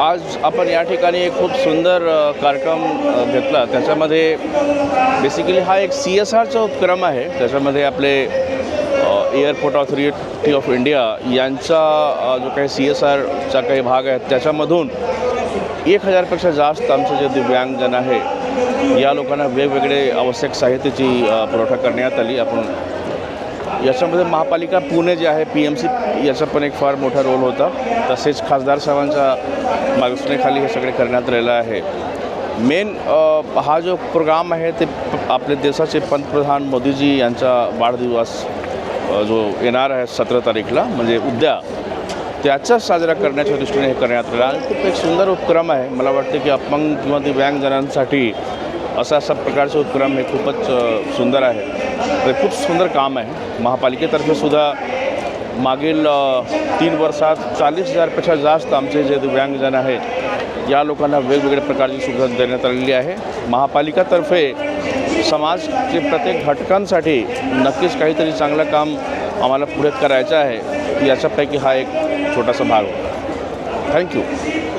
आज आपण या ठिकाणी एक खूप सुंदर कार्यक्रम घेतला. त्याच्यामध्ये बेसिकली हा एक सी एस आरचा उपक्रम आहे. त्याच्यामध्ये आपले एअरपोर्ट ऑथॉरिटी ऑफ इंडिया यांचा जो काही सी एस आरचा काही भाग आहे त्याच्यामधून एक हजारपेक्षा जास्त आमचे जे दिव्यांगजन आहे या लोकांना वेगवेगळे आवश्यक साहित्याची पुरवठा करण्यात आली. आपण याच्यामध्ये महापालिका पुणे जे आहे पी एम सी याचा पण एक फार मोठा रोल होता. तसेच खासदार साहेबांच्या मार्गदर्शनाखाली हे सगळे करण्यात आलेलं आहे. मेन हा जो प्रोग्राम आहे ते आपले देशाचे पंतप्रधान मोदीजी यांचा वाढदिवस जो येणार आहे सतरा तारीखला म्हणजे उद्या त्याचा साजरा करण्याच्या दृष्टीने हे करण्यात आलं आणि खूप एक सुंदर उपक्रम आहे. मला वाटतं की अपंग किंवा दिव्यांगजनांसाठी असा असा प्रकारचे उपक्रम हे खूपच सुंदर आहे. ते खूप सुंदर काम आहे. महापालिकेतर्फे सुद्धा मागील तीन वर्षात चाळीस हजारपेक्षा जास्त आमचे जे दिव्यांगजन आहेत, या लोकांना वेगवेगळ्या प्रकारची सुविधा देण्यात आलेली आहे. महापालिकातर्फे समाजचे प्रत्येक घटकांसाठी नक्कीच काहीतरी चांगलं काम आम्हाला पुढे करायचं आहे, याच्यापैकी हा एक छोटासा भाग होता. थँक्यू